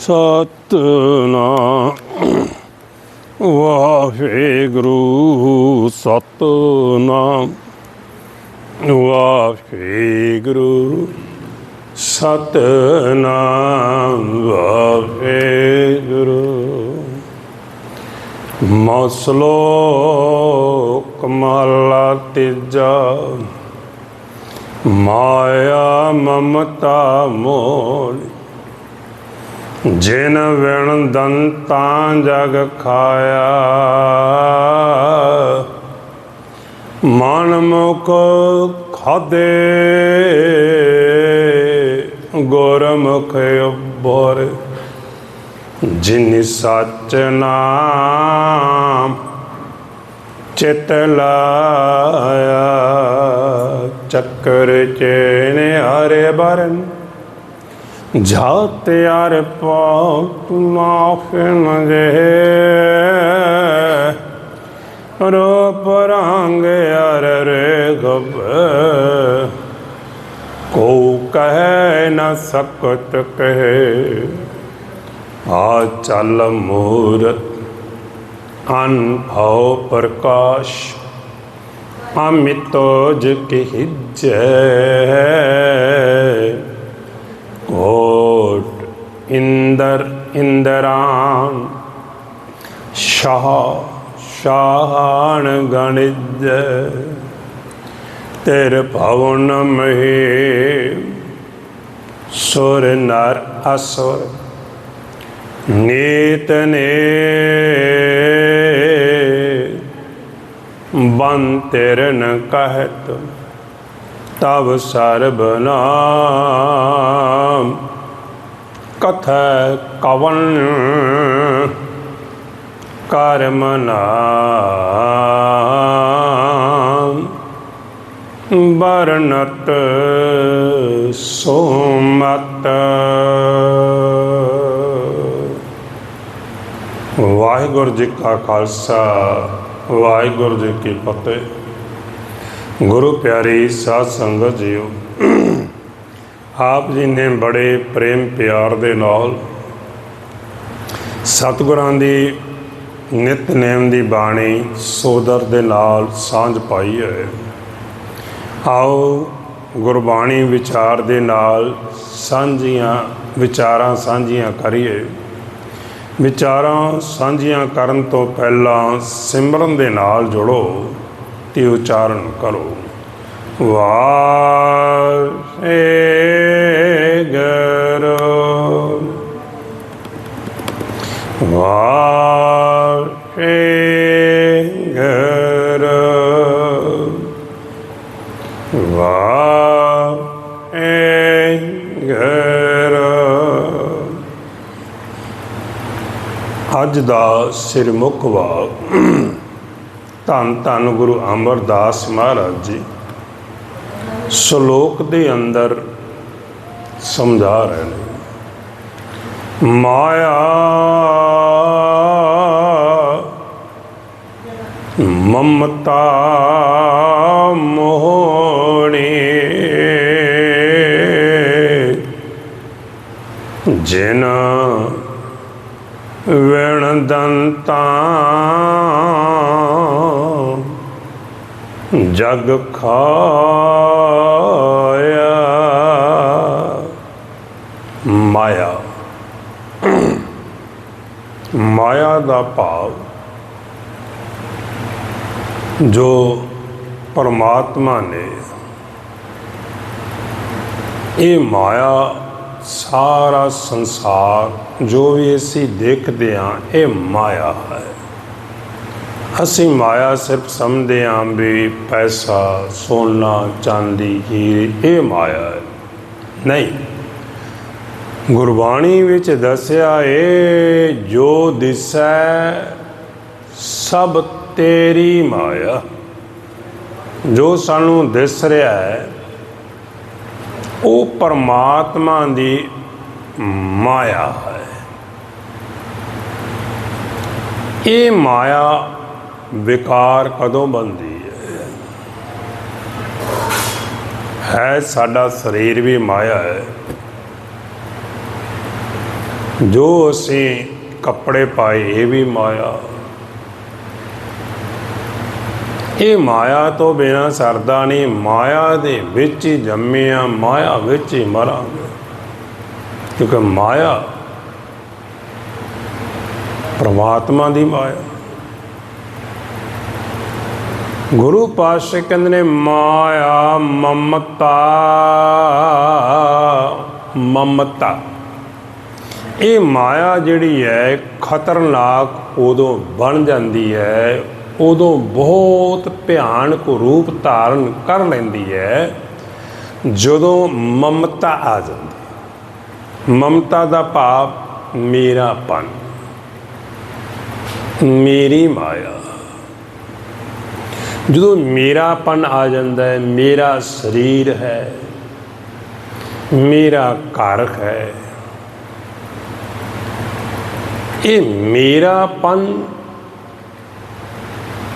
ਸਤਨਾਮ ਵਾਹਿਗੁਰੂ ਸਤਨਾਮ। ਵਾਹਿਗੁਰੂ ਸਤਨਾਮ ਵਾਹਿਗੁਰੂ ਮਸਲੋ ਕਮਲਾ ਤੀਜਾ ਮਾਇਆ ਮਮਤਾ ਮੋਹ ਜਿਨ ਵਿਣ ਦੰਤਾਂ ਜਗ ਖਾਇਆ। ਮਨ ਮੁਖ ਖਾਦੇ ਗੁਰਮੁਖ ਉਬਰ ਜਿਨ ਸਚ ਨਾਮ ਚਿਤ ਲਾਇਆ, ਚੱਕਰ ਚੇਨ ਹਰੇ ਬਰਨ। जाते यार पाप माफ मगे रो परांग यार रे गब को कह न सकत कहे आ चल मूरत अन भाव प्रकाश अमितोज की जय ਇੰਦਰ ਇੰਦਰਾਨ, ਸ਼ਾਹ ਸ਼ਾਹਣ ਗਣਿਜ, ਤੇਰ ਭਵਨ ਮਹੀ, ਸੁਰ ਨਰ ਅਸੁਰ, ਨੀਤ ਨੇ ਬੰ ਤੇਰਨ ਕਹਿਤ ਤਬ ਸਰਬ ਨਾਮ। ਕਥ ਕਵਨ ਕਰਮ ਨਾਮ ਬਰਨਤ ਸੋਮਤ। ਵਾਹਿਗੁਰੂ ਜੀ ਕਾ ਖਾਲਸਾ, ਵਾਹਿਗੁਰੂ ਜੀ ਕੀ ਫਤਿਹ। ਗੁਰੂ ਪਿਆਰੀ ਸਾਧ ਸੰਗਤ ਜੀਓ ਆਪ ਜੀ ਨੇ ਬੜੇ ਪ੍ਰੇਮ ਪਿਆਰ ਦੇ ਨਾਲ ਸਤਿਗੁਰਾਂ ਦੀ ਨਿਤਨੇਮ ਦੀ ਬਾਣੀ ਸੋਦਰ ਦੇ ਨਾਲ ਸਾਂਝ ਪਾਈ ਹੈ। ਆਓ ਗੁਰਬਾਣੀ ਵਿਚਾਰ ਦੇ ਨਾਲ ਸਾਂਝੀਆਂ ਵਿਚਾਰਾਂ ਸਾਂਝੀਆਂ ਕਰੀਏ। ਵਿਚਾਰਾਂ ਸਾਂਝੀਆਂ ਕਰਨ ਤੋਂ ਪਹਿਲਾਂ ਸਿਮਰਨ ਦੇ ਨਾਲ ਜੁੜੋ ਤੇ ਉਚਾਰਨ ਕਰੋ। ਵਾਹਿਗੁਰੂ। ਵਾਹਿਗੁਰੂ। ਵਾਹਿਗੁਰੂ। ਅੱਜ ਦਾ ਸਿਰਮੁਖ ਵਾਕ। ਧੰਨ ਧੰਨ ਗੁਰੂ ਅਮਰਦਾਸ ਮਹਾਰਾਜ ਜੀ। ਸ਼ਲੋਕ ਦੇ ਅੰਦਰ ਸਮਝਾ ਰਹੇ ਨੇ। ਮਾਇਆ ਮਮਤਾ ਮੋਹਣੀ। ਜਿਨ ਵਿਣ ਦੰਤਾਂ ਜਗ ਖਾਇਆ ਮਾਇਆ। ਮਾਇਆ ਦਾ ਭਾਵ ਜੋ ਪਰਮਾਤਮਾ ਨੇ, ਇਹ ਮਾਇਆ ਸਾਰਾ ਸੰਸਾਰ ਜੋ ਵੀ ਅਸੀਂ ਦੇਖਦੇ ਹਾਂ, ਇਹ ਮਾਇਆ ਹੈ। ਅਸੀਂ ਮਾਇਆ ਸਿਰਫ ਸਮਝਦੇ ਹਾਂ ਵੀ ਪੈਸਾ, ਸੋਨਾ, ਚਾਂਦੀ, ਹੀਰੇ, ਇਹ ਮਾਇਆ ਹੈ। ਨਹੀਂ। ਗੁਰਬਾਣੀ ਵਿੱਚ ਦੱਸਿਆ ਏ, ਜੋ ਦਿਸੈ ਸਭ ਤੇਰੀ ਮਾਇਆ। ਜੋ ਸਾਨੂੰ ਦਿਸ ਰਿਹਾ ਹੈ, ਉਹ ਪਰਮਾਤਮਾ ਦੀ ਮਾਇਆ ਹੈ। ਇਹ ਮਾਇਆ ਵਿਕਾਰ ਕਦੋਂ ਬਣਦੀ ਹੈ? ਹੈ ਸਾਡਾ ਸਰੀਰ ਵੀ ਮਾਇਆ ਹੈ। ਜੋ ਅਸੀਂ ਕੱਪੜੇ ਪਾਏ, ਇਹ ਵੀ ਮਾਇਆ। ਇਹ ਮਾਇਆ ਤੋਂ ਬਿਨਾ ਸਰਦਾ ਨਹੀਂ। ਮਾਇਆ ਦੇ ਵਿੱਚ ਹੀ ਜੰਮੇ ਆ ਮਾਇਆ ਵਿੱਚ ਹੀ ਮਰਾਂਗੇ। ਕਿਉਂਕਿ ਮਾਇਆ ਪਰਮਾਤਮਾ ਦੀ ਮਾਇਆ। ਗੁਰੂ ਪਾਤਸ਼ਾਹ ਕਹਿੰਦੇ ਨੇ, ਮਾਇਆ ਮਮਤਾ ਮਮਤਾ। ਇਹ ਮਾਇਆ ਜਿਹੜੀ ਹੈ, ਖਤਰਨਾਕ ਉਦੋਂ ਬਣ ਜਾਂਦੀ ਹੈ, ਉਦੋਂ ਬਹੁਤ ਭਿਆਨਕ ਰੂਪ ਧਾਰਨ ਕਰ ਲੈਂਦੀ ਹੈ, ਜਦੋਂ ਮਮਤਾ ਆ ਜਾਂਦੀ ਮਮਤਾ ਦਾ ਭਾਵ, ਮੇਰਾਪਨ। ਮੇਰੀ ਮਾਇਆ। ਜਦੋਂ ਮੇਰਾਪਨ ਆ ਜਾਂਦਾ ਹੈ, ਮੇਰਾ ਸਰੀਰ ਹੈ, ਮੇਰਾ ਘਰ ਹੈ, ਇਹ ਮੇਰਾਪਨ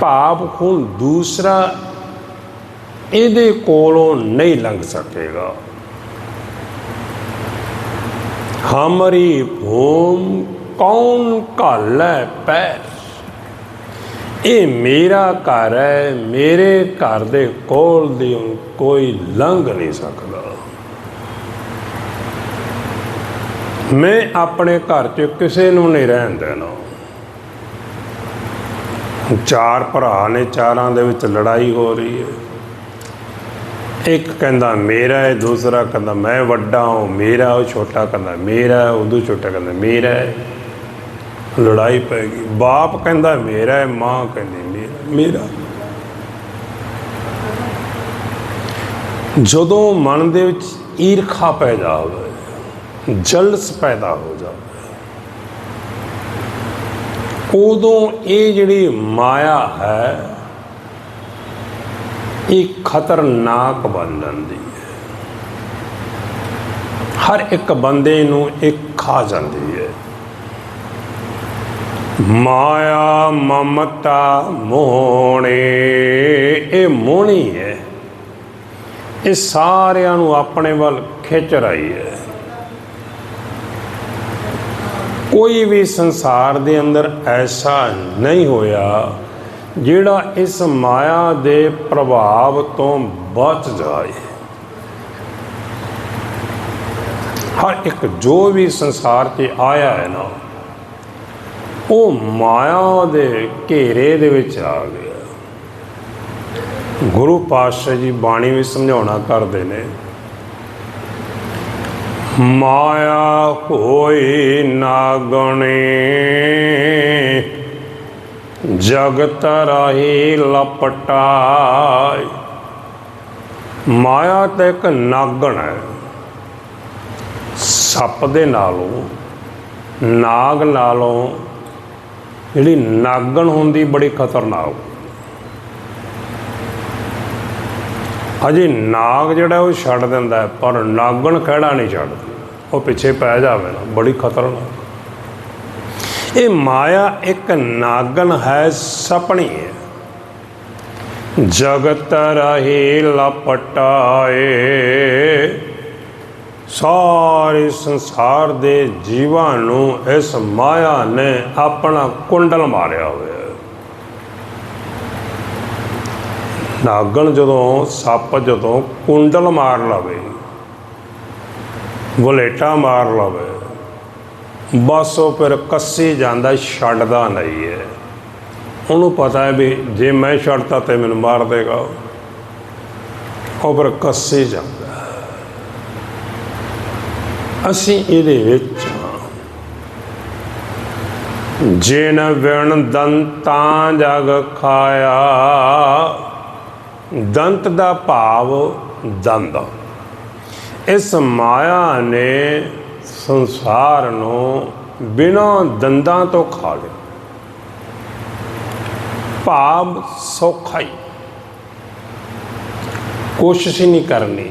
ਭਾਵ ਹੁਣ ਦੂਸਰਾ ਇਹਦੇ ਕੋਲੋਂ ਨਹੀਂ ਲੰਘ ਸਕੇਗਾ। ਹਮਰੀ ਭੂਮ ਕੌਣ ਘਾਲੈ ਪੈ ਇਹ ਮੇਰਾ ਘਰ ਹੈ, ਮੇਰੇ ਘਰ ਦੇ ਕੋਲ ਦੀ ਕੋਈ ਲੰਘ ਨਹੀਂ ਸਕਦਾ। ਮੈਂ ਆਪਣੇ ਘਰ 'ਚ ਕਿਸੇ ਨੂੰ ਨਹੀਂ ਰਹਿਣ ਦੇਣਾ। ਚਾਰ ਭਰਾ ਨੇ, ਚਾਰਾਂ ਦੇ ਵਿੱਚ ਲੜਾਈ ਹੋ ਰਹੀ ਹੈ। ਇੱਕ ਕਹਿੰਦਾ, ਮੇਰਾ ਹੈ। ਦੂਸਰਾ ਕਹਿੰਦਾ, ਮੈਂ ਵੱਡਾ ਹਾਂ। ਮੇਰਾ ਉਹ ਛੋਟਾ ਕਹਿੰਦਾ, ਮੇਰਾ ਹੈ। ਉਦੋਂ ਛੋਟਾ ਕਹਿੰਦਾ, ਮੇਰਾ ਹੈ। ਲੜਾਈ ਪੈ ਗਈ। ਬਾਪ ਕਹਿੰਦਾ, ਮੇਰਾ ਹੈ, ਮਾਂ ਕਹਿੰਦੀ, ਮੇਰਾ ਮੇਰਾ। ਜਦੋਂ ਮਨ ਦੇ ਵਿੱਚ ਈਰਖਾ ਪੈਦਾ ਹੋਵੇ, ਜਲਸ ਪੈਦਾ ਹੋ ਜਾਵੇ ਉਦੋਂ ਇਹ ਜਿਹੜੀ ਮਾਇਆ ਹੈ, ਇਹ ਖਤਰਨਾਕ ਬਣ ਜਾਂਦੀ ਹੈ। ਹਰ ਇੱਕ ਬੰਦੇ ਨੂੰ ਇਹ ਖਾ ਜਾਂਦੀ ਹੈ। ਮਾਇਆ ਮਮਤਾ ਮੋਹਣੇ। ਇਹ ਮੋਹਣੀ ਹੈ। ਇਹ ਸਾਰਿਆਂ ਨੂੰ ਆਪਣੇ ਵੱਲ ਖਿੱਚ ਰਹੀ ਹੈ। ਕੋਈ ਵੀ ਸੰਸਾਰ ਦੇ ਅੰਦਰ ਐਸਾ ਨਹੀਂ ਹੋਇਆ ਜਿਹੜਾ ਇਸ ਮਾਇਆ ਦੇ ਪ੍ਰਭਾਵ ਤੋਂ ਬਚ ਜਾਏ। ਹਰ ਇੱਕ ਜੋ ਵੀ ਸੰਸਾਰ 'ਤੇ ਆਇਆ ਹੈ ਨਾ ਉਹ ਮਾਇਆ ਦੇ ਘੇਰੇ ਦੇ ਵਿੱਚ ਆ ਗਿਆ। ਗੁਰੂ ਪਾਤਸ਼ਾਹ ਜੀ ਬਾਣੀ ਵਿੱਚ ਸਮਝਾਉਣਾ ਕਰਦੇ ਨੇ, ਮਾਇਆ ਹੋਈ ਨਾਗਣੇ ਜਗਤ ਰਹੀ ਲਪਟਾਈ। ਮਾਇਆ ਤੇ ਇੱਕ ਨਾਗਣ ਹੈ। ਸੱਪ ਦੇ ਨਾਲੋਂ, ਨਾਗ ਨਾਲੋਂ ਜਿਹੜੀ ਨਾਗਣ ਹੁੰਦੀ ਬੜੀ ਖਤਰਨਾਕ। ਅਜੇ ਨਾਗ ਜਿਹੜਾ ਉਹ ਛੱਡ ਦਿੰਦਾ ਪਰ ਨਾਗਣ ਕਿਹੜਾ ਨਹੀਂ ਛੱਡਦਾ? ਉਹ ਪਿੱਛੇ ਪੈ ਜਾਵੇ ਨਾ, ਬੜੀ ਖਤਰਨਾਕ। ਇਹ ਮਾਇਆ ਇੱਕ ਨਾਗਣ ਹੈ, ਸਪਣੀ ਹੈ। ਜਗਤ ਰਹੇ ਲਪਟਾਏ ਸਾਰੇ ਸੰਸਾਰ ਦੇ ਜੀਵਾਂ ਨੂੰ ਇਸ ਮਾਇਆ ਨੇ ਆਪਣਾ ਕੁੰਡਲ ਮਾਰਿਆ ਹੋਇਆ। ਨਾਗਣ ਜਦੋਂ, ਸੱਪ ਜਦੋਂ ਕੁੰਡਲ ਮਾਰ ਲਵੇ, ਗੁਲੇਟਾ ਮਾਰ ਲਵੇ, ਬਸ ਉਹ ਫਿਰ ਕੱਸੀ ਜਾਂਦਾ, ਛੱਡਦਾ ਨਹੀਂ ਹੈ। ਉਹਨੂੰ ਪਤਾ ਹੈ ਵੀ ਜੇ ਮੈਂ ਛੱਡਤਾ ਤੇ ਮੈਨੂੰ ਮਾਰ ਦੇਗਾ। ਉਹ ਫਿਰ ਕੱਸੀ ਜਾਂਦਾ। ਅਸੀਂ ਇਹਦੇ ਵਿੱਚ ਹਾਂ। ਜਿਨ ਵਿਣ ਦੰਤਾਂ ਜਗ ਖਾਇਆ। ਦੰਤ ਦਾ ਭਾਵ ਦੰਦ। ਇਸ ਮਾਇਆ ਨੇ ਸੰਸਾਰ ਨੂੰ ਬਿਨਾਂ ਦੰਦਾਂ ਤੋਂ ਖਾ ਲਿਆ। ਭਾਵ ਸੌਖਾ ਹੀ। ਕੋਸ਼ਿਸ਼ ਹੀ ਨਹੀਂ ਕਰਨੀ।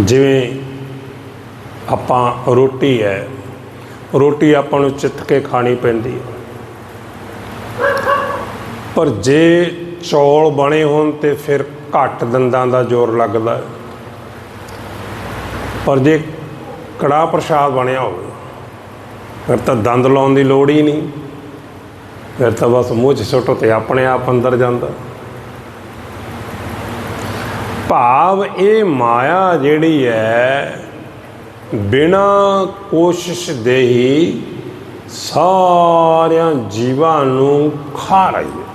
ਜਿਵੇਂ ਆਪਾਂ ਰੋਟੀ ਹੈ। ਰੋਟੀ ਆਪਾਂ ਨੂੰ ਚਿੱਤ ਕੇ ਖਾਣੀ ਪੈਂਦੀ ਹੈ। ਪਰ ਜੇ ਚੌਲ ਬਣੇ ਹੋਣ ਤੇ ਫਿਰ ਘੱਟ ਦੰਦਾਂ ਦਾ ਜ਼ੋਰ ਲੱਗਦਾ ਪਰ ਜੇ ਕੜਾ ਪ੍ਰਸ਼ਾਦ ਬਣਿਆ ਹੋਵੇ, ਫਿਰ ਤਾਂ ਦੰਦ ਲਾਉਣ ਦੀ ਲੋੜ ਹੀ ਨਹੀਂ। ਫਿਰ ਤਾਂ ਬਸ ਮੂੰਹ 'ਚ ਸੁੱਟੋ ਤੇ ਆਪਣੇ ਆਪ ਅੰਦਰ ਜਾਂਦਾ। ਭਾਵ ਇਹ ਮਾਇਆ ਜਿਹੜੀ ਹੈ ਬਿਨਾ ਕੋਸ਼ਿਸ਼ ਦੇ ਹੀ ਸਾਰਿਆਂ ਜੀਵਾਂ ਨੂੰ ਖਾ ਰਹੀ ਹੈ।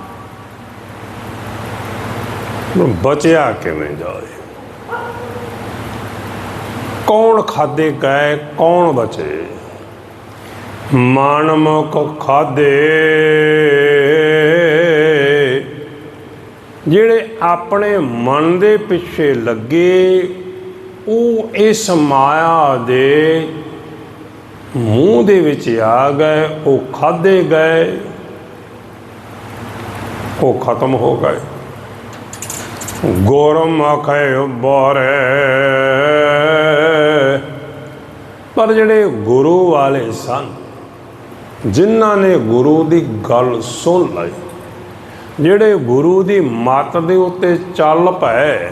ਹੁਣ ਬਚਿਆ ਕਿਵੇਂ ਜਾਏ? ਕੌਣ ਖਾਦੇ ਗਏ, ਕੌਣ ਬਚੇ? ਮਾਨਮਕ ਖਾਦੇ। ਜਿਹੜੇ ਆਪਣੇ ਮਨ ਦੇ ਪਿੱਛੇ ਲੱਗੇ ਉਹ ਇਸ ਮਾਇਆ ਦੇ ਮੂੰਹ ਦੇ ਵਿੱਚ ਆ ਗਏ, ਉਹ ਖਾਦੇ ਗਏ, ਉਹ ਖਤਮ ਹੋ ਗਏ। ਗੁਰਮੁਖ ਬੋਰੇ। ਪਰ ਜਿਹੜੇ ਗੁਰੂ ਵਾਲੇ ਸਨ, ਜਿਨ੍ਹਾਂ ਨੇ ਗੁਰੂ ਦੀ ਗੱਲ ਸੁਣ ਲਈ, ਜਿਹੜੇ ਗੁਰੂ ਦੀ ਮੱਤ ਦੇ ਉੱਤੇ ਚੱਲ ਪਏ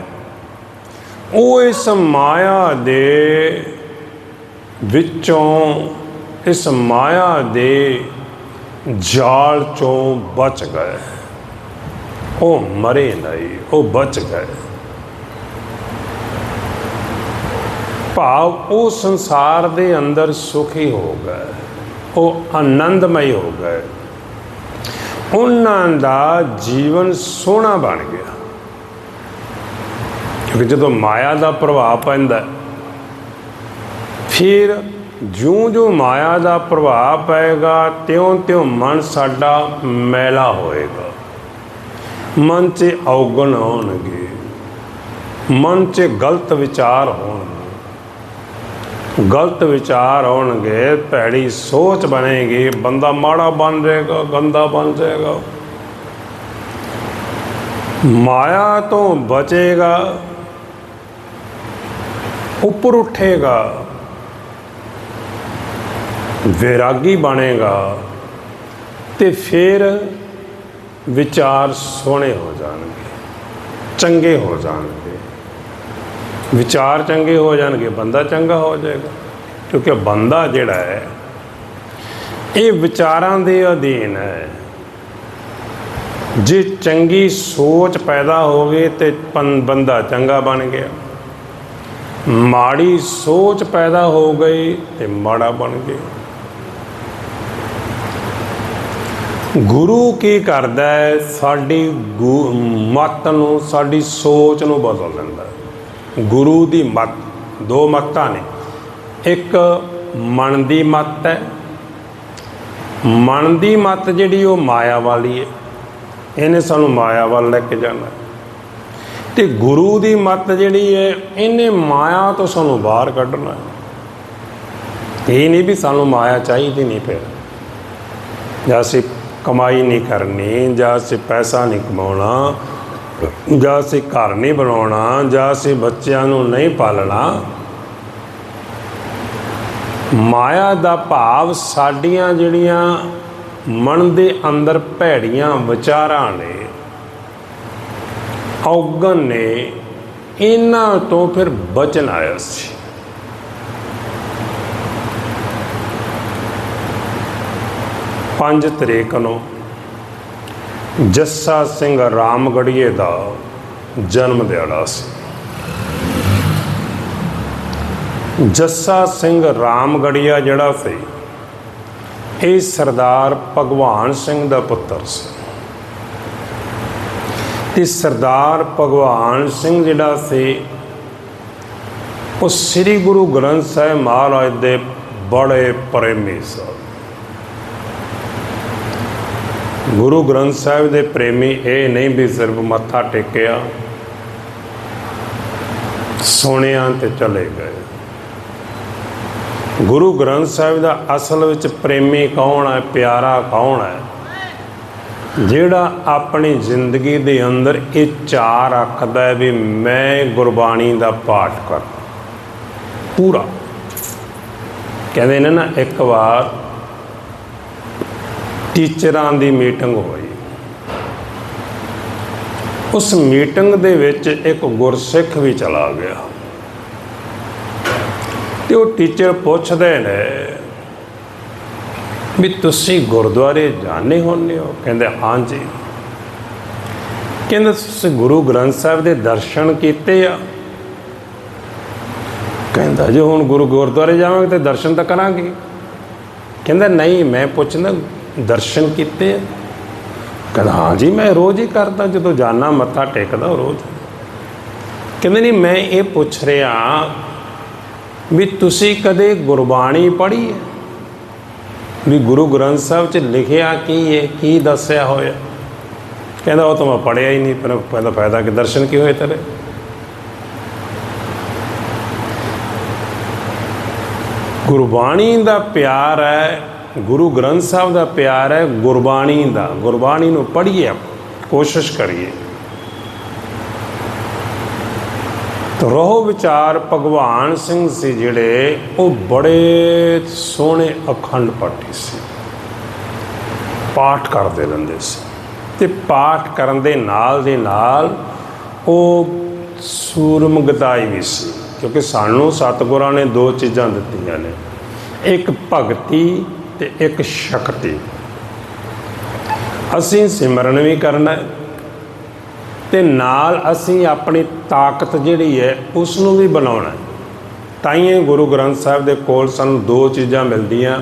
ਉਹ ਇਸ ਮਾਇਆ ਦੇ ਵਿੱਚੋਂ, ਇਸ ਮਾਇਆ ਦੇ ਜਾਲ ਚੋਂ ਬਚ ਗਏ। ਉਹ ਮਰੇ ਨਹੀਂ, ਉਹ ਬਚ ਗਏ। ਭਾਵ ਉਹ ਸੰਸਾਰ ਦੇ ਅੰਦਰ ਸੁਖੀ ਹੋ ਗਏ, ਉਹ ਆਨੰਦਮਈ ਹੋ ਗਏ। ਉਹਨਾਂ ਦਾ ਜੀਵਨ ਸੋਹਣਾ ਬਣ ਗਿਆ। ਕਿਉਂਕਿ ਜਦੋਂ ਮਾਇਆ ਦਾ ਪ੍ਰਭਾਵ ਪੈਂਦਾ ਫਿਰ ਜਿਉਂ-ਜਿਉਂ ਮਾਇਆ ਦਾ ਪ੍ਰਭਾਵ ਪਏਗਾ, ਤਿਉਂ-ਤਿਉਂ ਮਨ ਸਾਡਾ ਮੈਲਾ ਹੋਏਗਾ। ਮਨ 'ਚ ਔਗਣ ਆਉਣਗੇ ਮਨ 'ਚ ਗਲਤ ਵਿਚਾਰ ਹੋਣਗੇ। ਗਲਤ ਵਿਚਾਰ ਆਉਣਗੇ ਭੈੜੀ ਸੋਚ ਬਣੇਗੀ, ਬੰਦਾ ਮਾੜਾ ਬਣ ਜਾਏਗਾ, ਗੰਦਾ ਬਣ ਜਾਏਗਾ। ਮਾਇਆ ਤੋਂ ਬਚੇਗਾ। ਉੱਪਰ ਉੱਠੇਗਾ ਵਿਰਾਗੀ ਬਣੇਗਾ ਤੇ ਫਿਰ ਵਿਚਾਰ ਸੋਹਣੇ ਹੋ ਜਾਣਗੇ, ਚੰਗੇ ਹੋ ਜਾਣਗੇ। ਵਿਚਾਰ ਚੰਗੇ ਹੋ ਜਾਣਗੇ, ਬੰਦਾ ਚੰਗਾ ਹੋ ਜਾਏਗਾ। ਕਿਉਂਕਿ ਬੰਦਾ ਜਿਹੜਾ ਹੈ, ਇਹ ਵਿਚਾਰਾਂ ਦੇ ਅਧੀਨ ਹੈ। ਜੇ ਚੰਗੀ ਸੋਚ ਪੈਦਾ ਹੋਵੇ ਤੇ ਪੰ- ਬੰਦਾ ਚੰਗਾ ਬਣ ਗਿਆ। ਮਾੜੀ ਸੋਚ ਪੈਦਾ ਹੋ ਗਈ ਤੇ ਮਾੜਾ ਬਣ ਗਿਆ ਗੁਰੂ ਕੀ ਕਰਦਾ ਹੈ? ਸਾਡੀ ਗੁ- ਮੱਤ ਨੂੰ, ਸਾਡੀ ਸੋਚ ਨੂੰ ਬਦਲ ਦਿੰਦਾ ਹੈ। ਗੁਰੂ ਦੀ ਮੱਤ, ਦੋ ਮੱਤਾਂ ਨੇ। ਇੱਕ ਮਨ ਦੀ ਮੱਤ ਹੈ। ਮਨ ਦੀ ਮੱਤ ਜਿਹੜੀ ਉਹ ਮਾਇਆ ਵਾਲੀ ਹੈ। ਇਹਨੇ ਸਾਨੂੰ ਮਾਇਆ ਵੱਲ ਲੈ ਕੇ ਜਾਣਾ ਤੇ ਗੁਰੂ ਦੀ ਮੱਤ ਜਿਹੜੀ ਹੈ, ਇਹਨੇ ਮਾਇਆ ਤੋਂ ਸਾਨੂੰ ਬਾਹਰ ਕੱਢਣਾ ਹੈ। ਇਹ ਨਹੀਂ ਵੀ ਸਾਨੂੰ ਮਾਇਆ ਚਾਹੀਦੀ ਨਹੀਂ ਪਿਆ ਜਾਂ ਅਸੀਂ ਕਮਾਈ ਨਹੀਂ ਕਰਨੀ, ਜਾਂ ਅਸੀਂ ਪੈਸਾ ਨਹੀਂ ਕਮਾਉਣਾ, ਜਾਂ ਅਸੀਂ ਘਰ ਨਹੀਂ ਬਣਾਉਣਾ, ਜਾਂ ਅਸੀਂ ਬੱਚਿਆਂ ਨੂੰ ਨਹੀਂ ਪਾਲਣਾ। ਮਾਇਆ ਦਾ ਭਾਵ ਸਾਡੀਆਂ ਜਿਹੜੀਆਂ ਮਨ ਦੇ ਅੰਦਰ ਭੈੜੀਆਂ ਵਿਚਾਰਾਂ ਨੇ ਔਗਣ ਨੇ ਇਹਨਾਂ ਤੋਂ ਫਿਰ ਬਚਨ ਆਇਆ ਸੀ। ਪੰਜ ਤਰੀਕ ਨੂੰ ਜੱਸਾ ਸਿੰਘ ਰਾਮਗੜੀਏ ਦਾ ਜਨਮ ਦਿਹਾੜਾ ਸੀ। ਜੱਸਾ ਸਿੰਘ ਰਾਮਗੜੀਆ ਜਿਹੜਾ ਸੀ, ਇਹ ਸਰਦਾਰ ਭਗਵਾਨ ਸਿੰਘ ਦਾ ਪੁੱਤਰ ਸੀ। ਤੇ ਸਰਦਾਰ ਭਗਵਾਨ ਸਿੰਘ ਜਿਹੜਾ ਸੀ, ਉਹ ਸ੍ਰੀ ਗੁਰੂ ਗ੍ਰੰਥ ਸਾਹਿਬ ਮਹਾਰਾਜ ਦੇ ਬੜੇ ਪ੍ਰੇਮੀ ਸਨ। ਗੁਰੂ ਗ੍ਰੰਥ ਸਾਹਿਬ ਦੇ ਪ੍ਰੇਮੀ ਇਹ ਨਹੀਂ ਵੀ ਸਿਰਫ ਮੱਥਾ ਟੇਕਿਆ ਸੁਣਿਆ ਤੇ ਚਲੇ ਗਏ। ਗੁਰੂ ਗ੍ਰੰਥ ਸਾਹਿਬ ਦਾ ਅਸਲ ਵਿੱਚ ਪ੍ਰੇਮੀ ਕੌਣ ਹੈ, ਪਿਆਰਾ ਕੌਣ ਹੈ? ਜਿਹੜਾ ਆਪਣੀ ਜ਼ਿੰਦਗੀ ਦੇ ਅੰਦਰ ਇਹ ਚਾਰ ਰੱਖਦਾ ਹੈ ਵੀ ਮੈਂ ਗੁਰਬਾਣੀ ਦਾ ਪਾਠ ਕਰ ਪੂਰਾ। ਕਹਿੰਦੇ ਨੇ ਨਾ, ਇੱਕ ਵਾਰ ਟੀਚਰਾਂ ਦੀ ਮੀਟਿੰਗ ਹੋਈ। ਉਸ ਮੀਟਿੰਗ ਦੇ ਵਿੱਚ ਇੱਕ ਗੁਰਸਿੱਖ ਵੀ ਚਲਾ ਗਿਆ। ਤੇ ਉਹ ਟੀਚਰ ਪੁੱਛਦੇ ਨੇ ਵੀ ਤੁਸੀਂ ਗੁਰਦੁਆਰੇ ਜਾਣੇ ਹੁੰਦੇ ਹੋ? ਕਹਿੰਦੇ ਹਾਂਜੀ ਕਹਿੰਦੇ, ਤੁਸੀਂ ਗੁਰੂ ਗ੍ਰੰਥ ਸਾਹਿਬ ਦੇ ਦਰਸ਼ਨ ਕੀਤੇ ਆ? ਕਹਿੰਦਾ, ਜੇ ਹੁਣ ਗੁਰੂ ਗੁਰਦੁਆਰੇ ਜਾਵਾਂਗੇ ਤੇ ਦਰਸ਼ਨ ਤਾਂ ਕਰਾਂਗੇ। ਕਹਿੰਦਾ, ਨਹੀਂ, ਮੈਂ ਪੁੱਛਦਾ, ਦਰਸ਼ਨ ਕੀਤੇ ਆ? ਕਹਿੰਦਾ ਹਾਂਜੀ ਮੈਂ ਰੋਜ਼ ਹੀ ਕਰਦਾ, ਜਦੋਂ ਜਾਣਾ ਮੱਥਾ ਟੇਕਦਾ, ਰੋਜ਼। ਕਹਿੰਦੇ, ਨਹੀਂ, ਮੈਂ ਇਹ ਪੁੱਛ ਰਿਹਾ ਵੀ ਤੁਸੀਂ ਕਦੇ ਗੁਰਬਾਣੀ ਪੜ੍ਹੀ ਹੈ? ਵੀ ਗੁਰੂ ਗ੍ਰੰਥ ਸਾਹਿਬ 'ਚ ਲਿਖਿਆ ਕੀ ਹੈ ਕੀ ਦੱਸਿਆ ਹੋਇਆ? ਕਹਿੰਦਾ ਉਹ ਤਾਂ ਮੈਂ ਪੜ੍ਹਿਆ ਹੀ ਨਹੀਂ, ਪਰ ਪਹਿਲਾ ਫਾਇਦਾ ਕਿ ਦਰਸ਼ਨ ਕੀ ਹੋਏ ਤੇਰੇ? ਗੁਰਬਾਣੀ ਦਾ ਪਿਆਰ ਹੈ, ਗੁਰੂ ਗ੍ਰੰਥ ਸਾਹਿਬ ਦਾ ਪਿਆਰ ਹੈ ਗੁਰਬਾਣੀ ਦਾ। ਗੁਰਬਾਣੀ ਨੂੰ ਪੜ੍ਹੀਏ ਕੋਸ਼ਿਸ਼ ਕਰੀਏ ਤਾਂ ਰੋਹ ਵਿਚਾਰ ਭਗਵਾਨ ਸਿੰਘ ਸੀ ਜਿਹੜੇ, ਉਹ ਬੜੇ ਸੋਹਣੇ ਅਖੰਡ ਪਾਠੀ ਸੀ। ਪਾਠ ਕਰਦੇ ਰਹਿੰਦੇ ਸੀ। ਤੇ ਪਾਠ ਕਰਨ ਦੇ ਨਾਲ ਦੇ ਨਾਲ ਉਹ ਸੂਰਮਗਤਾਈ ਵੀ ਸੀ, ਕਿਉਂਕਿ ਸਾਨੂੰ ਸਤਿਗੁਰਾਂ ਨੇ ਦੋ ਚੀਜ਼ਾਂ ਦਿੱਤੀਆਂ ਨੇ, ਇੱਕ ਭਗਤੀ ਤੇ ਇੱਕ ਸ਼ਕਤੀ। ਅਸੀਂ ਸਿਮਰਨ ਵੀ ਕਰਨਾ ਹੈ ਤੇ ਨਾਲ ਅਸੀਂ ਆਪਣੀ ਤਾਕਤ ਜਿਹੜੀ ਹੈ ਉਸ ਨੂੰ ਵੀ ਬਣਾਉਣਾ ਹੈ। ਤਾਂ ਹੀ ਗੁਰੂ ਗ੍ਰੰਥ ਸਾਹਿਬ ਦੇ ਕੋਲ ਸਾਨੂੰ ਦੋ ਚੀਜ਼ਾਂ ਮਿਲਦੀਆਂ।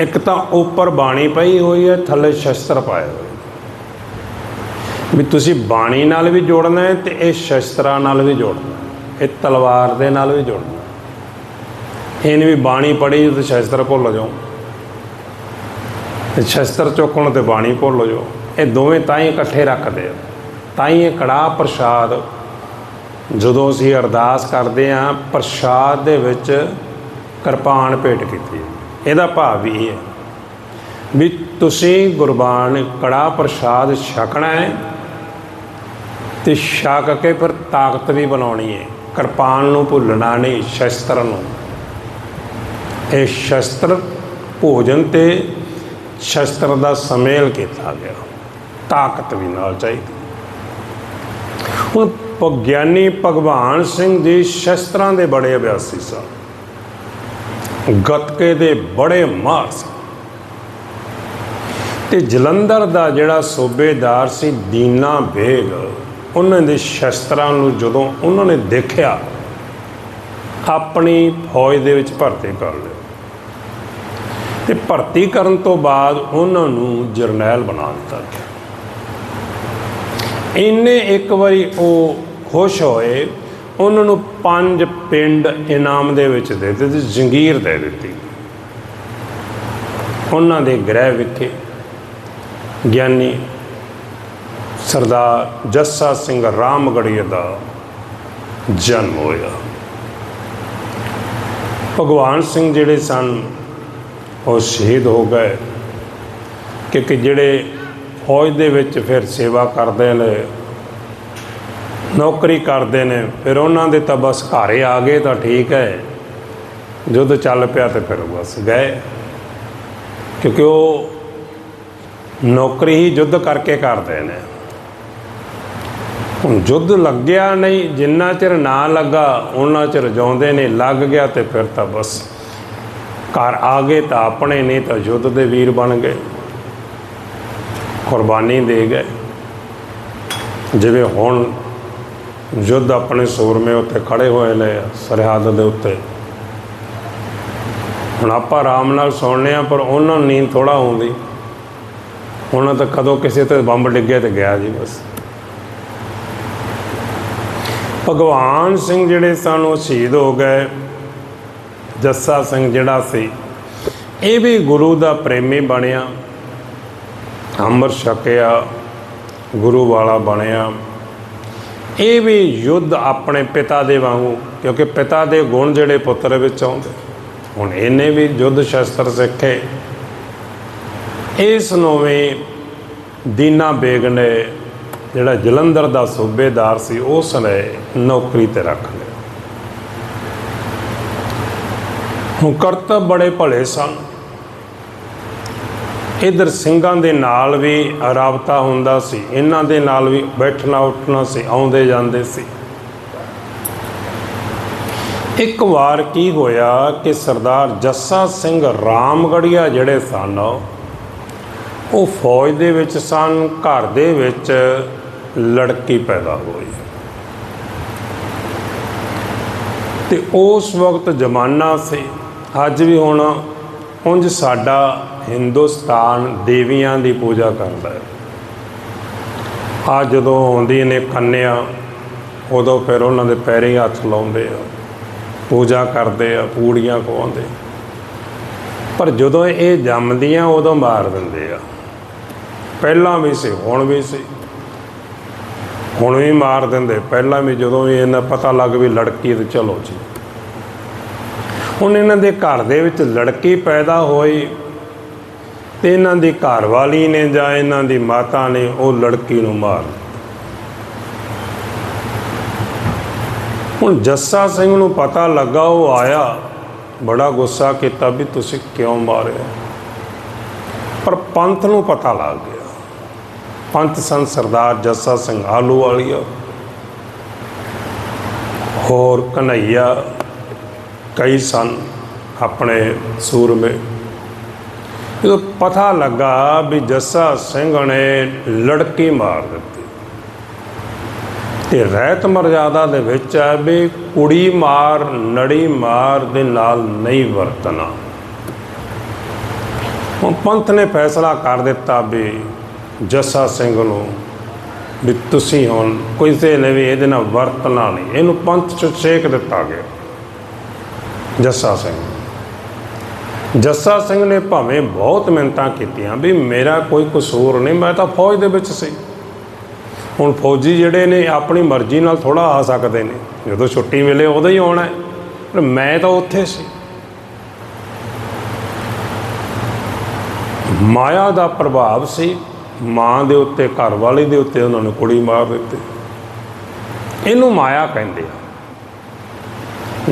ਇੱਕ ਤਾਂ ਉੱਪਰ ਬਾਣੀ ਪਈ ਹੋਈ ਹੈ, ਥੱਲੇ ਸ਼ਸਤਰ ਪਾਏ ਹੋਏ ਵੀ ਤੁਸੀਂ ਬਾਣੀ ਨਾਲ ਵੀ ਜੋੜਨਾ ਹੈ ਤੇ ਇਹ ਸ਼ਸਤਰਾਂ ਨਾਲ ਵੀ ਜੋੜਨਾ ਇਹ ਤਲਵਾਰ ਦੇ ਨਾਲ ਵੀ ਜੋੜਨਾ ਇਹ ਵੀ ਬਾਣੀ ਪੜ੍ਹੀ ਤੇ ਸ਼ਸਤਰ ਭੁੱਲ ਜਾਓ। ਤੇ ਸ਼ਸਤਰ ਚੁੱਕਣ ਤੇ ਬਾਣੀ ਭੁੱਲ ਜਾਓ। ਇਹ ਦੋਵੇਂ ਤਾਂ ਹੀ ਇਕੱਠੇ ਰੱਖਦੇ ਆ। ਤਾਂ ਹੀ ਇਹ ਕੜਾਹ ਪ੍ਰਸ਼ਾਦ ਜਦੋਂ ਅਸੀਂ ਅਰਦਾਸ ਕਰਦੇ ਹਾਂ, ਪ੍ਰਸ਼ਾਦ ਦੇ ਵਿੱਚ ਕਿਰਪਾਨ ਭੇਟ ਕੀਤੀ ਹੈ। ਇਹਦਾ ਭਾਵ ਵੀ ਇਹ ਹੈ ਵੀ ਤੁਸੀਂ ਗੁਰਬਾਣ ਕੜਾਹ ਪ੍ਰਸ਼ਾਦ ਛਕਣਾ ਹੈ ਤੇ ਛਕ ਕੇ ਫਿਰ ਤਾਕਤ ਵੀ ਬਣਾਉਣੀ ਹੈ। ਕਿਰਪਾਨ ਨੂੰ ਭੁੱਲਣਾ ਨਹੀਂ, ਸ਼ਸਤਰ ਨੂੰ। ਇਹ ਸ਼ਸਤਰ ਭੋਜਨ ਤੇ ਸ਼ਸਤਰ ਦਾ ਸਮੇਲ ਕੀਤਾ ਗਿਆ। ਤਾਕਤ ਵੀ ਨਾਲ ਚਾਹੀਦੀ ਹੁਣ ਵਿਗਿਆਨੀ ਭਗਵਾਨ ਸਿੰਘ ਜੀ ਸ਼ਸਤਰਾਂ ਦੇ ਬੜੇ ਅਭਿਆਸੀ ਸਨ। ਗਤਕੇ ਦੇ ਬੜੇ ਮਾਹਰ ਸਨ। ਤੇ ਜਲੰਧਰ ਦਾ ਜਿਹੜਾ ਸੂਬੇਦਾਰ ਸੀ ਦੀਨਾ ਬੇਗ, ਉਹਨਾਂ ਦੇ ਸ਼ਸਤਰਾਂ ਨੂੰ ਜਦੋਂ ਉਹਨਾਂ ਨੇ ਦੇਖਿਆ, ਆਪਣੀ ਫੌਜ ਦੇ ਵਿੱਚ ਭਰਤੀ ਕਰ ਲਿਆ। ਤੇ ਭਰਤੀ ਕਰਨ ਤੋਂ ਬਾਅਦ ਉਹਨਾਂ ਨੂੰ ਜਰਨੈਲ ਬਣਾ ਦਿੱਤਾ ਗਿਆ। ਇੰਨੇ ਇੱਕ ਵਾਰੀ ਉਹ ਖੁਸ਼ ਹੋਏ, ਉਹਨਾਂ ਨੂੰ ਪੰਜ ਪਿੰਡ ਇਨਾਮ ਦੇ ਵਿੱਚ ਦੇ ਦਿੱਤੇ ਤੇ ਜੰਗੀਰ ਦੇ ਦਿੱਤੀ। ਉਹਨਾਂ ਦੇ ਗ੍ਰਹਿ ਵਿਖੇ ਗਿਆਨੀ ਸਰਦਾਰ ਜੱਸਾ ਸਿੰਘ ਰਾਮਗੜੀਆ ਦਾ ਜਨਮ ਹੋਇਆ। ਭਗਵਾਨ ਸਿੰਘ ਜਿਹੜੇ ਸਨ, ਉਹ ਸ਼ਹੀਦ ਹੋ ਗਏ ਕਿਉਂਕਿ ਜਿਹੜੇ ਫੌਜ ਦੇ ਵਿੱਚ ਫਿਰ ਸੇਵਾ ਕਰਦੇ ਨੇ, ਨੌਕਰੀ ਕਰਦੇ ਨੇ, ਫਿਰ ਉਹਨਾਂ ਦੇ ਤਾਂ ਬਸ ਘਰੇ ਆ ਗਏ ਤਾਂ ਠੀਕ ਹੈ। ਜਦੋਂ ਚੱਲ ਪਿਆ ਤੇ ਫਿਰ ਬਸ ਗਏ। ਕਿਉਂਕਿ ਉਹ ਨੌਕਰੀ ਹੀ ਯੁੱਧ ਕਰਕੇ ਕਰਦੇ ਨੇ। ਹੁਣ ਯੁੱਧ ਲੱਗਿਆ ਨਹੀਂ, ਜਿੰਨਾ ਚਿਰ ਨਾ ਲੱਗਾ, ਉਹਨਾਂ ਚਿਰ ਜਾਉਂਦੇ ਨੇ, ਲੱਗ ਗਿਆ ਤੇ ਫਿਰ ਤਾਂ ਬਸ ਘਰ ਆ ਗਏ ਤਾਂ ਆਪਣੇ ਨਹੀਂ ਤਾਂ ਯੁੱਧ ਦੇ ਵੀਰ ਬਣ ਗਏ। ਕੁਰਬਾਨੀ ਦੇ ਗਏ। ਜਿਵੇਂ ਹੁਣ ਯੁੱਧ ਆਪਣੇ ਸੂਰਮੇ ਉੱਤੇ ਖੜੇ ਹੋਏ ਨੇ ਸਰਹੱਦ ਦੇ ਉੱਤੇ। ਹੁਣ ਆਪਾਂ ਆਰਾਮ ਨਾਲ ਸੌਣਨੇ ਆ ਪਰ ਉਹਨਾਂ ਨੂੰ ਨੀਂਦ ਥੋੜਾ ਆਉਂਦੀ। ਉਹਨਾਂ ਤਾਂ ਕਦੋਂ ਕਿਸੇ ਤੇ ਬੰਬ ਡਿੱਗਿਆ ਤੇ ਗਿਆ ਜੀ ਬਸ। ਭਗਵਾਨ ਸਿੰਘ ਜਿਹੜੇ ਸਨ, ਉਹ ਸ਼ਹੀਦ ਹੋ ਗਏ। ਜੱਸਾ ਸਿੰਘ ਜਿਹੜਾ ਸੀ, ਇਹ ਵੀ ਗੁਰੂ ਦਾ ਪ੍ਰੇਮੀ ਬਣਿਆ। ਅੰਮ੍ਰਿਤ ਛਕਿਆ, ਗੁਰੂ ਵਾਲਾ ਬਣਿਆ। ਇਹ ਵੀ ਯੁੱਧ ਆਪਣੇ ਪਿਤਾ ਦੇ ਵਾਂਗੂ, ਕਿਉਂਕਿ ਪਿਤਾ ਦੇ ਗੁਣ ਜਿਹੜੇ ਪੁੱਤਰ ਵਿੱਚ ਆਉਂਦੇ। ਹੁਣ ਇਹਨੇ ਵੀ ਯੁੱਧ ਸ਼ਸਤਰ ਸਿੱਖੇ। ਇਸ ਨੂੰ ਵੀ ਦੀਨਾ ਬੇਗ ਨੇ, ਜਿਹੜਾ ਜਲੰਧਰ ਦਾ ਸੂਬੇਦਾਰ ਸੀ, ਉਸ ਨੇ ਨੌਕਰੀ ਤੇ ਰੱਖ ਲਿਆ। ਹੁਣ ਕਰਤਬ ਬੜੇ ਭਲੇ ਸਨ। ਇਧਰ ਸਿੰਘਾਂ ਦੇ ਨਾਲ ਵੀ ਰਾਬਤਾ ਹੁੰਦਾ ਸੀ, ਇਹਨਾਂ ਦੇ ਨਾਲ ਵੀ ਬੈਠਣਾ ਉੱਠਣਾ ਸੀ, ਆਉਂਦੇ ਜਾਂਦੇ ਸੀ। ਇੱਕ ਵਾਰ ਕੀ ਹੋਇਆ ਕਿ ਸਰਦਾਰ ਜੱਸਾ ਸਿੰਘ ਰਾਮਗੜੀਆ ਜਿਹੜੇ ਸਨ, ਉਹ ਫੌਜ ਦੇ ਵਿੱਚ ਸਨ, ਘਰ ਦੇ ਵਿੱਚ ਲੜਕੀ ਪੈਦਾ ਹੋਈ। ਤੇ ਉਸ ਵਕਤ ਜ਼ਮਾਨਾ ਸੀ, ਅੱਜ ਵੀ ਹੁਣ ਉਂਝ ਸਾਡਾ ਹਿੰਦੁਸਤਾਨ ਦੇਵੀਆਂ ਦੀ ਪੂਜਾ ਕਰਦਾ ਹੈ। ਆ ਜਦੋਂ ਆਉਂਦੀ ਨੇ ਕੰਨਿਆ, ਉਦੋਂ ਫਿਰ ਉਹਨਾਂ ਦੇ ਪੈਰੇ ਹੱਥ ਲਾਉਂਦੇ ਆ, ਪੂਜਾ ਕਰਦੇ ਆ, ਪੂੜੀਆਂ ਖਵਾਉਂਦੇ ਪਰ ਜਦੋਂ ਇਹ ਜੰਮਦੀਆਂ, ਉਦੋਂ ਮਾਰ ਦਿੰਦੇ ਆ। ਪਹਿਲਾਂ ਵੀ ਸੀ, ਹੁਣ ਵੀ ਸੀ। ਹੁਣ ਵੀ ਮਾਰ ਦਿੰਦੇ, ਪਹਿਲਾਂ ਵੀ ਜਦੋਂ ਵੀ ਇਹਨਾਂ ਪਤਾ ਲੱਗ ਵੀ ਲੜਕੀ ਤੇ ਚਲੋ ਜੀ। ਹੁਣ ਇਹਨਾਂ ਦੇ ਘਰ ਦੇ ਵਿੱਚ ਲੜਕੀ ਪੈਦਾ ਹੋਈ ਤੇ ਇਹਨਾਂ ਦੀ ਘਰ ਵਾਲੀ ਨੇ ਜਾਂ ਇਹਨਾਂ ਦੀ ਮਾਤਾ ਨੇ ਉਹ ਲੜਕੀ ਨੂੰ ਮਾਰ ਹੁਣ ਜੱਸਾ ਸਿੰਘ ਨੂੰ ਪਤਾ ਲੱਗਾ, ਉਹ ਆਇਆ, ਬੜਾ ਗੁੱਸਾ ਕੀਤਾ ਵੀ ਤੁਸੀਂ ਕਿਉਂ ਮਾਰਿਆ? ਪਰ ਪੰਥ ਨੂੰ ਪਤਾ ਲੱਗ ਗਿਆ। ਪੰਥ ਸੰਤ ਸਰਦਾਰ ਜੱਸਾ ਸਿੰਘ ਆਲੂ ਵਾਲੀਆ, ਹੋਰ ਕਨਈਆ ਕਈ ਸਨ ਆਪਣੇ ਸੂਰਮੇ। ਜਦੋਂ ਪਤਾ ਲੱਗਾ ਵੀ ਜੱਸਾ ਸਿੰਘ ਨੇ ਲੜਕੀ ਮਾਰ ਦਿੱਤੀ। ਤੇ ਰਹਿਤ ਮਰਜ਼ਾਦਾ ਦੇ ਵਿੱਚ ਹੈ ਵੀ ਕੁੜੀ ਮਾਰ, ਨੜੀ ਮਾਰ ਦੇ ਨਾਲ ਨਹੀਂ ਵਰਤਣਾ। ਹੁਣ ਪੰਥ ਨੇ ਫੈਸਲਾ ਕਰ ਦਿੱਤਾ ਵੀ ਜੱਸਾ ਸਿੰਘ ਨੂੰ ਵੀ ਤੁਸੀਂ ਹੁਣ ਕਿਸੇ ਨੇ ਵੀ ਇਹਦੇ ਨਾਲ ਵਰਤਣਾ ਨਹੀਂ। ਇਹਨੂੰ ਪੰਥ ਚ ਛੇਕ ਦਿੱਤਾ ਗਿਆ। ਜੱਸਾ ਸਿੰਘ। ਜੱਸਾ ਸਿੰਘ ਨੇ ਭਾਵੇਂ ਬਹੁਤ ਮਿਹਨਤਾਂ ਕੀਤੀਆਂ, ਵੀ ਮੇਰਾ ਕੋਈ ਕਸੂਰ ਨਹੀਂ, ਮੈਂ ਤਾਂ ਫੌਜ ਦੇ ਵਿੱਚ ਸੀ। ਹੁਣ ਫੌਜੀ ਜਿਹੜੇ ਨੇ, ਆਪਣੀ ਮਰਜ਼ੀ ਨਾਲ ਥੋੜਾ ਆ ਸਕਦੇ ਨੇ। ਜਦੋਂ ਛੁੱਟੀ ਮਿਲੇ, ਉਦੋਂ ਹੀ ਆਉਣਾ ਹੈ। ਪਰ ਮੈਂ ਤਾਂ ਉੱਥੇ ਸੀ। ਮਾਇਆ ਦਾ ਪ੍ਰਭਾਵ ਸੀ। ਮਾਂ ਦੇ ਉੱਤੇ ਘਰ ਵਾਲੀ ਦੇ ਉੱਤੇ ਉਹਨਾਂ ਨੇ ਕੁੜੀ ਮਾਰ ਦਿੱਤੀ। ਇਹਨੂੰ ਮਾਇਆ ਕਹਿੰਦੇ ਆ।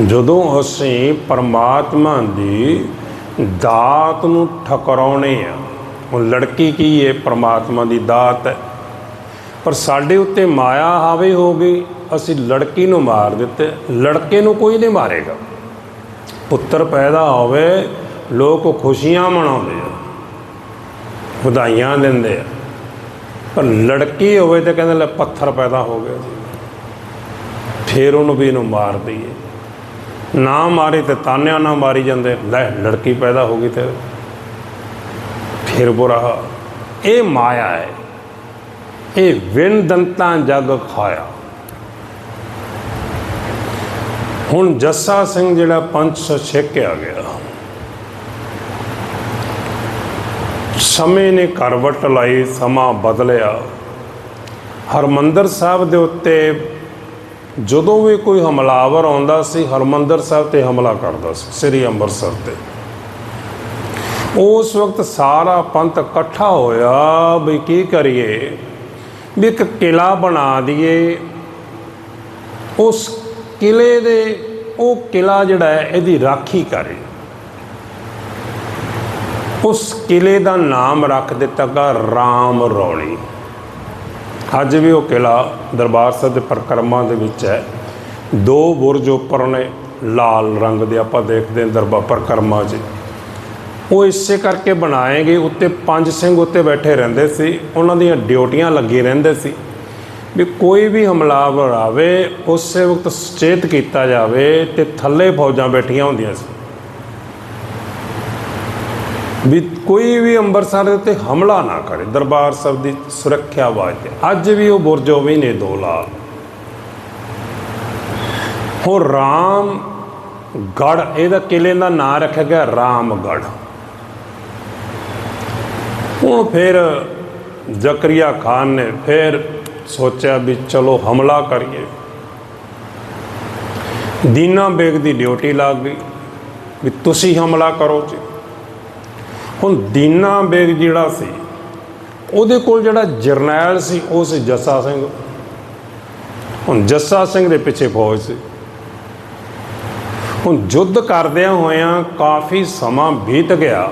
ਜਦੋਂ ਅਸੀਂ ਪਰਮਾਤਮਾ ਦੀ ਦਾਤ ਨੂੰ ਠਕਰਾਉਣੇ ਆ। ਉਹ ਲੜਕੀ ਕੀ ਹੈ ਪਰਮਾਤਮਾ ਦੀ ਦਾਤ ਹੈ। ਪਰ ਸਾਡੇ ਉੱਤੇ ਮਾਇਆ ਹਾਵੇ ਹੋ ਗਈ, ਅਸੀਂ ਲੜਕੀ ਨੂੰ ਮਾਰ ਦਿੱਤੇ। ਲੜਕੇ ਨੂੰ ਕੋਈ ਨਹੀਂ ਮਾਰੇਗਾ। ਪੁੱਤਰ ਪੈਦਾ ਹੋਵੇ, ਲੋਕ ਖੁਸ਼ੀਆਂ ਮਨਾਉਂਦੇ ਆ, ਵਧਾਈਆਂ ਦਿੰਦੇ ਆ। ਪਰ ਲੜਕੀ ਹੋਵੇ ਤੇ ਕਹਿੰਦੇ ਲੈ ਪੱਥਰ ਪੈਦਾ ਹੋ ਗਿਆ ਜੀ। ਫੇਰ ਉਹਨੂੰ ਵੀ ਇਹਨੂੰ ਮਾਰ ਦਈਏ। ਨਾ ਮਾਰੇ ਤੇ ਤਾਨਿਆ ਨਾ ਮਾਰੀ ਜਾਂਦੇ। ਲੈ, ਲੜਕੀ ਪੈਦਾ ਹੋ ਗਈ ਤੇ ਫਿਰ ਬੁਰਾ ਇਹ ਮਾਇਆ ਹੈ। ਇਹ ਵਿਣ ਦੰਤਾਂ ਜਗ ਖਾਇਆ। ਹੁਣ ਜੱਸਾ ਸਿੰਘ ਜਿਹੜਾ ਪੰਜ ਸੌ ਛੇਕੇ ਆ ਗਿਆ। ਸਮੇਂ ਨੇ ਕਰਵਟ ਲਾਈ, ਸਮਾਂ ਬਦਲਿਆ। ਹਰਮੰਦਰ ਸਾਹਿਬ ਦੇ ਉੱਤੇ ਜਦੋਂ ਵੀ ਕੋਈ ਹਮਲਾਵਰ ਆਉਂਦਾ ਸੀ, ਹਰਮੰਦਰ ਸਾਹਿਬ ਤੇ ਹਮਲਾ ਕਰਦਾ ਸੀ, ਸ੍ਰੀ ਅੰਮ੍ਰਿਤਸਰ ਤੇ। ਉਸ ਵਕਤ ਸਾਰਾ ਪੰਥ ਇਕੱਠਾ ਹੋਇਆ ਵੀ ਕੀ ਕਰੀਏ? ਵੀ ਇੱਕ ਕਿਲਾ ਬਣਾ ਦਈਏ। ਉਸ ਕਿਲੇ ਦੇ, ਉਹ ਕਿਲਾ ਜਿਹੜਾ ਹੈ, ਇਹਦੀ ਰਾਖੀ ਕਰੇ। ਉਸ ਕਿਲੇ ਦਾ ਨਾਮ ਰੱਖ ਦਿੱਤਾ ਗਾ, ਰਾਮ ਰੌਲੀ। ਅੱਜ ਵੀ ਉਹ ਕਿਲਾ ਦਰਬਾਰ ਸਾਹਿਬ ਦੇ ਪਰਕਰਮਾਂ ਦੇ ਵਿੱਚ ਹੈ। ਦੋ ਬੁਰਜ ਉੱਪਰ ਨੇ ਲਾਲ ਰੰਗ ਦੇ ਆਪਾਂ ਦੇਖਦੇ ਹਾਂ ਦਰਬਾਰ ਪਰਕਰਮਾਂ 'ਚ। ਉਹ ਇਸੇ ਕਰਕੇ ਬਣਾਏਗੀ, ਉੱਤੇ ਪੰਜ ਸਿੰਘ ਉੱਤੇ ਬੈਠੇ ਰਹਿੰਦੇ ਸੀ, ਉਹਨਾਂ ਦੀਆਂ ਡਿਊਟੀਆਂ ਲੱਗੀ ਰਹਿੰਦੇ ਸੀ। ਵੀ ਕੋਈ ਵੀ ਹਮਲਾਵਰ ਆਵੇ ਉਸੇ ਵਕਤ ਸੁਚੇਤ ਕੀਤਾ ਜਾਵੇ ਤੇ ਥੱਲੇ ਫੌਜਾਂ ਬੈਠੀਆਂ ਹੁੰਦੀਆਂ ਸੀ। ਵੀ ਕੋਈ ਵੀ ਅੰਮ੍ਰਿਤਸਰ ਦੇ ਉੱਤੇ ਹਮਲਾ ਨਾ ਕਰੇ, ਦਰਬਾਰ ਸਾਹਿਬ ਦੀ ਸੁਰੱਖਿਆ ਵਾਸਤੇ ਅੱਜ ਵੀ ਉਹ ਬੁਰਜ ਵੀ ਨੇ ਦੋ ਲਾਲ। ਹੋ ਰਾਮ ਗੜ ਇਹਦਾ ਕਿਲੇ ਦਾ ਨਾਂ ਰੱਖਿਆ ਗਿਆ ਰਾਮਗੜ ਹੁਣ ਫਿਰ ਜ਼ਕਰੀਆ ਖਾਨ ਨੇ ਫਿਰ ਸੋਚਿਆ ਵੀ ਚਲੋ ਹਮਲਾ ਕਰੀਏ। ਦੀਨਾ ਬੇਗ ਦੀ ਡਿਊਟੀ ਲੱਗ ਗਈ, ਵੀ ਤੁਸੀਂ ਹਮਲਾ ਕਰੋ ਜੀ। ਹੁਣ ਦੀਨਾ ਬੇਗ ਜਿਹੜਾ ਸੀ, ਉਹਦੇ ਕੋਲ ਜਿਹੜਾ ਜਰਨੈਲ ਸੀ, ਉਹ ਸੀ ਜੱਸਾ ਸਿੰਘ। ਹੁਣ ਜੱਸਾ ਸਿੰਘ ਦੇ ਪਿੱਛੇ ਫੌਜ ਸੀ। ਹੁਣ ਯੁੱਧ ਕਰਦਿਆਂ ਹੋਇਆਂ ਕਾਫੀ ਸਮਾਂ ਬੀਤ ਗਿਆ।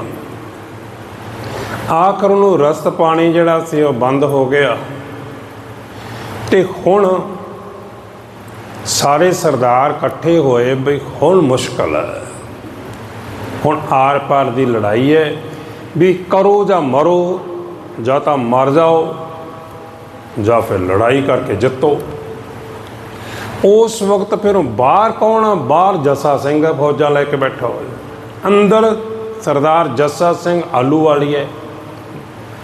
ਆਖਰ ਨੂੰ ਰਸਤ ਪਾਣੀ ਜਿਹੜਾ ਸੀ, ਉਹ ਬੰਦ ਹੋ ਗਿਆ। ਤੇ ਹੁਣ ਸਾਰੇ ਸਰਦਾਰ ਇਕੱਠੇ ਹੋਏ ਬਈ ਹੁਣ ਮੁਸ਼ਕਲ ਹੈ। ਹੁਣ ਆਰ ਪਾਰ ਦੀ ਲੜਾਈ ਹੈ ਵੀ ਕਰੋ ਜਾਂ ਮਰੋ, ਜਾਂ ਤਾਂ ਮਰ ਜਾਓ, ਜਾਂ ਫਿਰ ਲੜਾਈ ਕਰਕੇ ਜਿੱਤੋ। ਉਸ ਵਕਤ ਫਿਰ ਬਾਹਰ ਕੌਣ ਆ? ਬਾਹਰ ਜੱਸਾ ਸਿੰਘ ਹੈ ਫੌਜਾਂ ਲੈ ਕੇ ਬੈਠਾ ਹੋਇਆ। ਅੰਦਰ ਸਰਦਾਰ ਜੱਸਾ ਸਿੰਘ ਆਲੂ ਵਾਲੀ ਹੈ,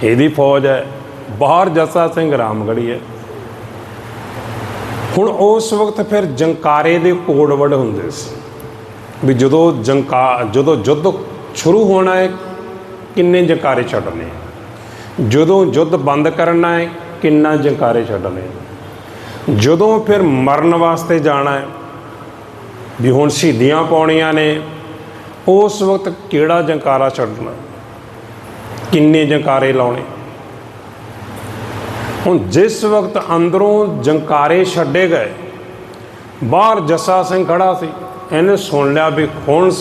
ਇਹਦੀ ਫੌਜ ਹੈ। ਬਾਹਰ ਜੱਸਾ ਸਿੰਘ ਰਾਮਗੜੀ ਹੈ। ਹੁਣ ਉਸ ਵਕਤ ਫਿਰ ਜੰਕਾਰੇ ਦੇ ਕੋਡ ਵੜ ਹੁੰਦੇ ਸੀ। ਵੀ ਜਦੋਂ ਜੰਕਾ, ਜਦੋਂ ਯੁੱਧ ਸ਼ੁਰੂ ਹੋਣਾ ਹੈ ਕਿੰਨੇ ਜੰਕਾਰੇ ਛੱਡਣੇ ਜਦੋਂ ਯੁੱਧ ਬੰਦ ਕਰਨਾ ਹੈ ਕਿੰਨਾ ਜੰਕਾਰੇ ਛੱਡਣੇ ਜਦੋਂ ਫਿਰ ਮਰਨ ਵਾਸਤੇ ਜਾਣਾ ਹੈ, ਵੀ ਹੁਣ ਸ਼ਹੀਦੀਆਂ ਪਾਉਣੀਆਂ ਨੇ, ਉਸ ਵਕਤ ਕਿਹੜਾ ਜੰਕਾਰਾ ਛੱਡਣਾ? ਕਿੰਨੇ ਜੰਕਾਰੇ ਲਾਉਣੇ? ਹੁਣ ਜਿਸ ਵਕਤ ਅੰਦਰੋਂ ਜੰਕਾਰੇ ਛੱਡੇ ਗਏ, ਬਾਹਰ ਜੱਸਾ ਸਿੰਘ ਖੜਾ ਸੀ, ਇਹਨੇ ਸੁਣ ਲਿਆ ਵੀ ਹੁਣ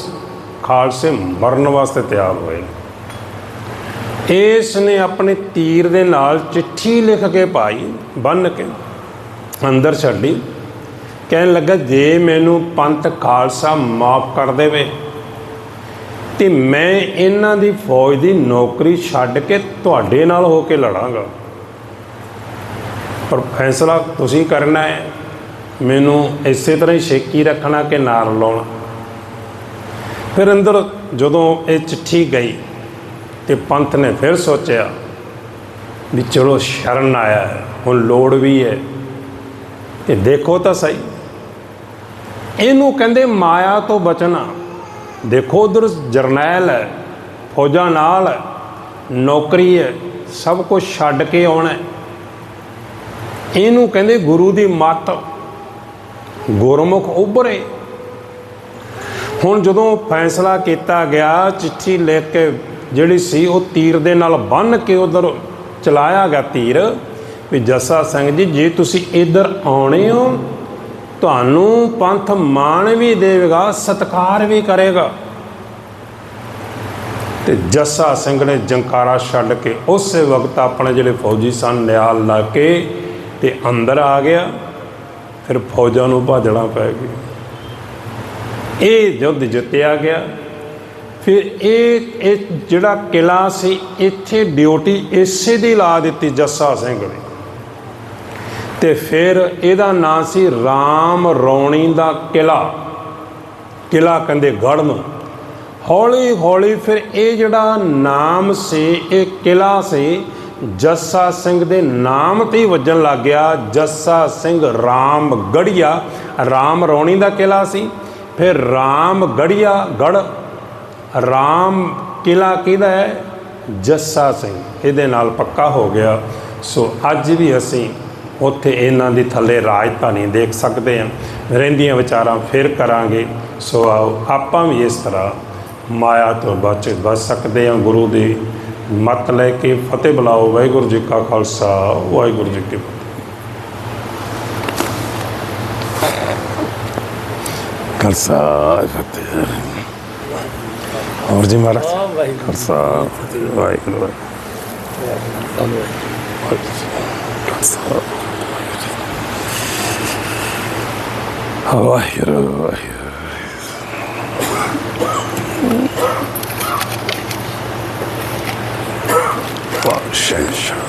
ਖਾਲਸੇ ਮਰਨ ਵਾਸਤੇ ਤਿਆਰ ਹੋਏ ਨੇ। ਇਸ ਨੇ ਆਪਣੇ ਤੀਰ ਦੇ ਨਾਲ ਚਿੱਠੀ ਲਿਖ ਕੇ ਪਾਈ ਬੰਨ ਕੇ, ਅੰਦਰ ਛੱਡੀ। ਕਹਿਣ ਲੱਗਾ, ਜੇ ਮੈਨੂੰ ਪੰਥ ਖਾਲਸਾ ਮਾਫ ਕਰ ਦੇਵੇ, ਤੇ ਮੈਂ ਇਹਨਾਂ ਦੀ ਫੌਜ ਦੀ ਨੌਕਰੀ ਛੱਡ ਕੇ ਤੁਹਾਡੇ ਨਾਲ ਹੋ ਕੇ ਲੜਾਂਗਾ। ਪਰ ਫੈਸਲਾ ਤੁਸੀਂ ਕਰਨਾ ਹੈ। ਮੈਨੂੰ ਇਸੇ ਤਰ੍ਹਾਂ ਹੀ ਛੇਕੀ ਰੱਖਣਾ ਕਿ ਨਾਰ ਲਾਉਣਾ। ਫਿਰ ਅੰਦਰ ਜਦੋਂ ਇਹ ਚਿੱਠੀ ਗਈ ਤੇ ਪੰਥ ਨੇ ਫਿਰ ਸੋਚਿਆ ਵੀ ਚਲੋ ਸ਼ਰਨ ਆਇਆ ਹੈ, ਹੁਣ ਲੋੜ ਵੀ ਹੈ। ਤੇ ਦੇਖੋ ਤਾਂ ਸਹੀ। ਇਹਨੂੰ ਕਹਿੰਦੇ ਮਾਇਆ ਤੋਂ ਬਚਣਾ। ਦੇਖੋ ਉਧਰ ਜਰਨੈਲ ਹੈ, ਫੌਜਾਂ ਨਾਲ ਹੈ, ਨੌਕਰੀ ਹੈ, ਸਭ ਕੁਝ ਛੱਡ ਕੇ ਆਉਣਾ ਇਹਨੂੰ ਕਹਿੰਦੇ ਗੁਰੂ ਦੀ ਮੱਤ, ਗੁਰਮੁਖ ਉਭਰੇ। ਹੁਣ ਜਦੋਂ ਫੈਸਲਾ ਕੀਤਾ ਗਿਆ, ਚਿੱਠੀ ਲਿਖ ਕੇ ਜਿਹੜੀ ਸੀ ਉਹ ਤੀਰ ਦੇ ਨਾਲ ਬੰਨ ਕੇ ਉਧਰ ਚਲਾਇਆ ਗਿਆ ਤੀਰ, ਵੀ ਜੱਸਾ ਸਿੰਘ ਜੀ, ਜੇ ਤੁਸੀਂ ਇੱਧਰ ਆਉਣੇ ਹੋ, ਤੁਹਾਨੂੰ ਪੰਥ ਮਾਣ ਵੀ ਦੇਵੇਗਾ, ਸਤਕਾਰ ਵੀ ਕਰੇਗਾ। ਤੇ ਜੱਸਾ ਸਿੰਘ ਨੇ ਜੰਕਾਰਾ ਛੱਡ ਕੇ ਉਸੇ ਵਕਤ ਆਪਣੇ ਜਿਹੜੇ ਫੌਜੀ ਸਨ ਨਿਆਲ ਲਾ ਕੇ ਤੇ ਅੰਦਰ ਆ ਗਿਆ, ਫਿਰ ਫੌਜਾਂ ਨੂੰ ਭਾਜਣਾ ਪੈ ਗਿਆ ਇਹ ਯੁੱਧ ਜਿੱਤਿਆ ਗਿਆ। ਫਿਰ ਇਹ ਇਹ ਜਿਹੜਾ ਕਿਲਾ ਸੀ, ਇੱਥੇ ਡਿਊਟੀ ਇਸੇ ਦੀ ਲਾ ਦਿੱਤੀ ਜੱਸਾ ਸਿੰਘ ਨੇ। ਤੇ ਫਿਰ ਇਹਦਾ ਨਾਂ ਸੀ ਰਾਮ ਰੌਣੀ ਦਾ ਕਿਲਾ। ਕਿਲਾ ਕਹਿੰਦੇ ਗੜ ਨੂੰ ਹੌਲੀ ਹੌਲੀ ਫਿਰ ਇਹ ਜਿਹੜਾ ਨਾਮ ਸੀ, ਇਹ ਕਿਲਾ ਸੀ, ਜੱਸਾ ਸਿੰਘ ਦੇ ਨਾਮ ਤੇ ਹੀ ਵੱਜਣ ਲੱਗ ਗਿਆ। ਜੱਸਾ ਸਿੰਘ ਰਾਮ ਗੜੀਆ ਰਾਮ ਰੌਣੀ ਦਾ ਕਿਲਾ ਸੀ। ਫਿਰ ਰਾਮ ਗੜੀਆ ਗੜ ਰਾਮ ਕਿਲਾ ਕਿਹਦਾ ਹੈ? ਜੱਸਾ ਸਿੰਘ। ਇਹਦੇ ਨਾਲ ਪੱਕਾ ਹੋ ਗਿਆ। ਸੋ ਅੱਜ ਵੀ ਅਸੀਂ ਉੱਥੇ ਇਹਨਾਂ ਦੀ ਥੱਲੇ ਰਾਜਧਾਨੀ ਦੇਖ ਸਕਦੇ ਹਾਂ। ਰਹਿੰਦੀਆਂ ਵਿਚਾਰਾਂ ਫਿਰ ਕਰਾਂਗੇ। ਸੋ ਆਓ, ਆਪਾਂ ਵੀ ਇਸ ਤਰ੍ਹਾਂ ਮਾਇਆ ਤੋਂ ਬਚ ਬਚ ਸਕਦੇ ਹਾਂ। ਗੁਰੂ ਦੀ ਮਤ ਲੈ ਕੇ ਫਤਿਹ ਬੁਲਾਓ। ਵਾਹਿਗੁਰੂ ਜੀ ਕਾ ਖਾਲਸਾ। ਵਾਹਿਗੁਰੂ ਜੀ ਕੀ ਫਤਿਹ। ਖਾਲਸਾ, ਫਤਿਹ। ਹੋਰ ਜੀ ਮਹਾਰਾਜ ਖਾਲਸਾ ਵਾਹਿਗੁਰੂ ਵਾਹਿਗੁਰੂ ਵਾਹਿਗੁਰੂ ਵਾਹਿਗੁਰੂ Wow, shit.